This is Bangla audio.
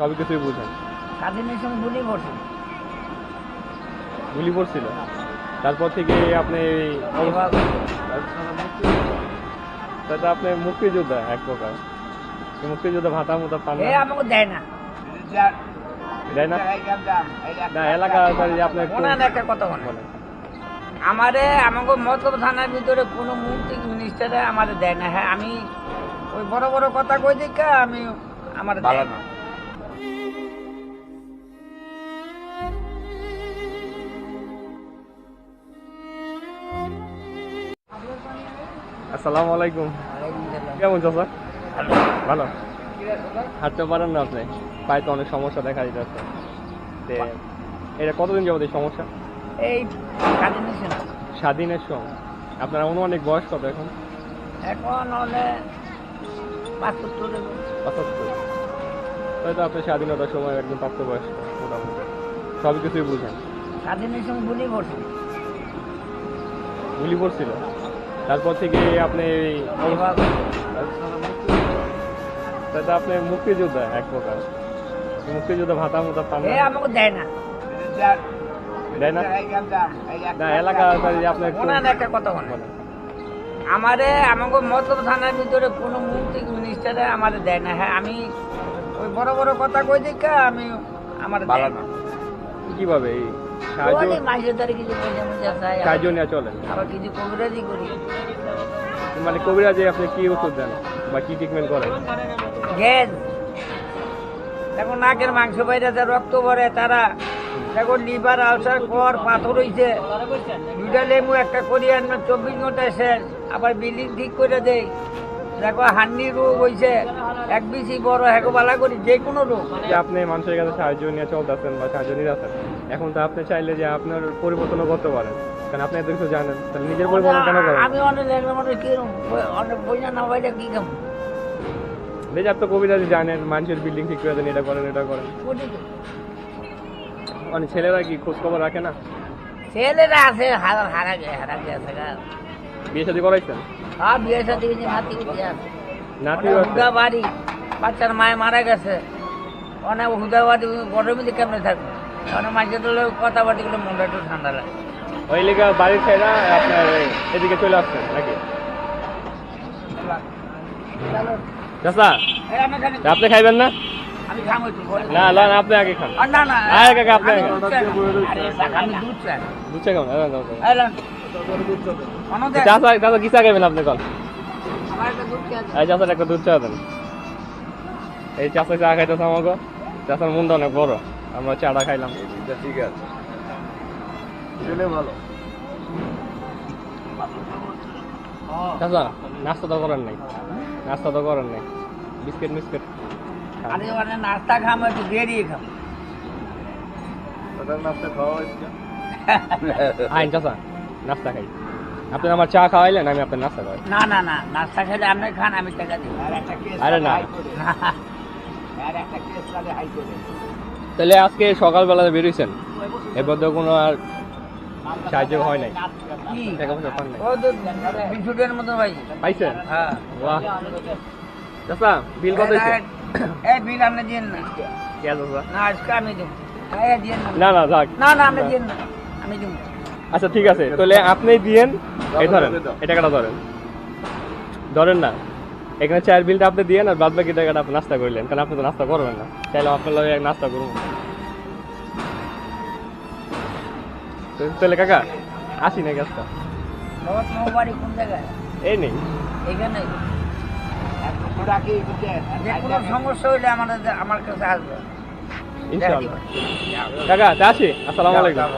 সবই কিছুই বুঝেন। সময় গুলি গুলি পড়ছিল তারপর থেকে আপনি তাতে আপনি মুক্তিযোদ্ধা এক প্রকার। মুক্তিযোদ্ধা ভাতা মতো পান এ না আমাকে দেয় না। দেয় না? না এলাকা আপনার একটু- কথা বলেন। আমারে আমাকে মতলব থানার ভিতরে কোনো মন্ত্রী মিনিস্টারে আমারে দেয় না। হ্যাঁ আমি ওই বড় বড় কথা কই দিকে আমি আমার দেয় না। আসসালামু আলাইকুম। কেমন চাচা? ভালো। হাঁটতে পারেন না আপনি? পায়ে তো অনেক সমস্যা দেখা দিতেছে। তে এটা কতদিন যাবত এই সমস্যা? এই স্বাধীনের সময় আপনার অনুমানিক বয়স কত এখন? এখন হলে পঁচাত্তর হয়তো আপনি স্বাধীনতার সময় একদম প্রাপ্তবয়স্ক মোটামুটি। সব কিছুই বুঝেন। স্বাধীনের সময় গুলি করছে গুলি পড়ছিল? তারপর থেকে আপনি তাতে আপনি মুক্তিযোদ্ধা এক প্রকার। মুক্তিযোদ্ধা ভাতা মতো পান আমাকে দেয় না। দেয় না? না এলাকা আপনার একটু- কথা বলে বলেন। আমারে আমাকে মতলব থানার ভিতরে কোনো মন্ত্রী মিনিস্টারে আমারে দেয় না। হ্যাঁ আমি ওই বড় বড় কথা কই দিকে আমি আমার দেয় না। কীভাবে এই সাহায্য ওই মাসের তারিখ কিছু পয়সা মজা চাই সাহায্য নেওয়া চলেন আবার কিছু কবিরাজি করি। মানে কবিরাজে আপনি কি ওষুধ দেন বা কি ট্রিটমেন্ট করেন? গ্যাস দেখো নাকের মাংস বাইরে যা রক্ত ভরে তারা দেখো লিভার আলসার কর পাথর হইছে। দুটা লেমু একটা কোরিয়ান চব্বিশ ঘন্টায় শেষ। আবার বিল্ডিং ঠিক করে দেই। দেখো হান্ডি রোগ হইছে। এক বেশি বড় হেগো বালা করি যে কোনো রোগ। যে আপনি মানুষের কাছে সাহায্য নিয়ে চলতেছেন বা সাহায্য নিতেছেন এখন তো আপনি চাইলে যে আপনার পরিবর্তনও করতে পারেন। কারণ আপনি এত কিছু জানেন তাহলে নিজের পরিবর্তন কেন করেন? আমি অনেক লেখলাম অনেক কি অনেক না পাইলে কি কাম জানেন মানুষের বিল্ডিং ঠিক করে দেন এটা করেন এটা করেন। কোটি মানে ছেলেরা কি খোঁজ খবর রাখে না? ছেলেরা আছে হারা হারা গে হারা গেছে বিয়ে শাদী করাইছেন? সব বিয়ে কিছু নাতি নাতি হুদা বাড়ি বাচ্চার মায় মারা গেছে। অনেক হুদা বাড়ি গরমে দিয়ে কেমনে থাকবে? অনেকগুলো মনটা একটু ঠান্ডা লাগে। ওই লেগা বাড়ির ছেড়া আপনার এদিকে চলে আসছেন নাকি? আপনি খাইবেন না? না না আপনি আগে খান। না না কাকা, আপনি আগে। দুধ দুধ চাই। দুধ চা খাবেন কি চা খাবেন আপনি কল একটা দুধ চাই। এই চাচার একটা দুধ চা দেন। এই চাচা চা খাইতেছে আমাকে। চাচার মুন্ড অনেক বড়। আমরা চাটা খাইলাম। ঠিক আছে। ভালো। চাচা নাস্তা তো করেন নাই। নাস্তা তো করেন নাই। বিস্কিট মিস্কিট আরে নাস্তা খামো একটু বেরিয়ে খাব আইন চাচা। নাস্তা খাই। আপনি আমার চা খাওয়াইলেন আমি আপনার নাস্তা খাওয়াই। না না না নাস্তা খেলে আপনি খান আমি টাকা দিই। আরে না। তাহলে আজকে সকালবেলা বেরিয়েছেন এরপর তো কোনো আর সাহায্য হয় নাই? টাকা পয়সা পান নাই? বিশুটের মতো ভাই। পাইছেন? হ্যাঁ। বাহ। চাচা বিল কত হয়েছে এই বিল আপনি দিন না। কে চাচা? না আজকে আমি দেবো না। না না যাক। না না আপনি দিন না। আমি দেবো আচ্ছা ঠিক আছে। তাহলে আপনি দিয়েন এই ধরেন এই টাকাটা ধরেন। ধরেন না এখানে চায়ের বিলটা আপনি দিয়েন আর বাদ বাকি টাকাটা আপনি নাস্তা করলেন কারণ আপনি তো নাস্তা করবেন না। চাইলে আপনার লগে নাস্তা করব। তাহলে কাকা আসি না গ্যাসটা এই নেই। এখানে সমস্যা হইলে আমাদের আমার কাছে আসবে। ইনশাআল্লাহ। কাকা আসি। আসসালামু আলাইকুম।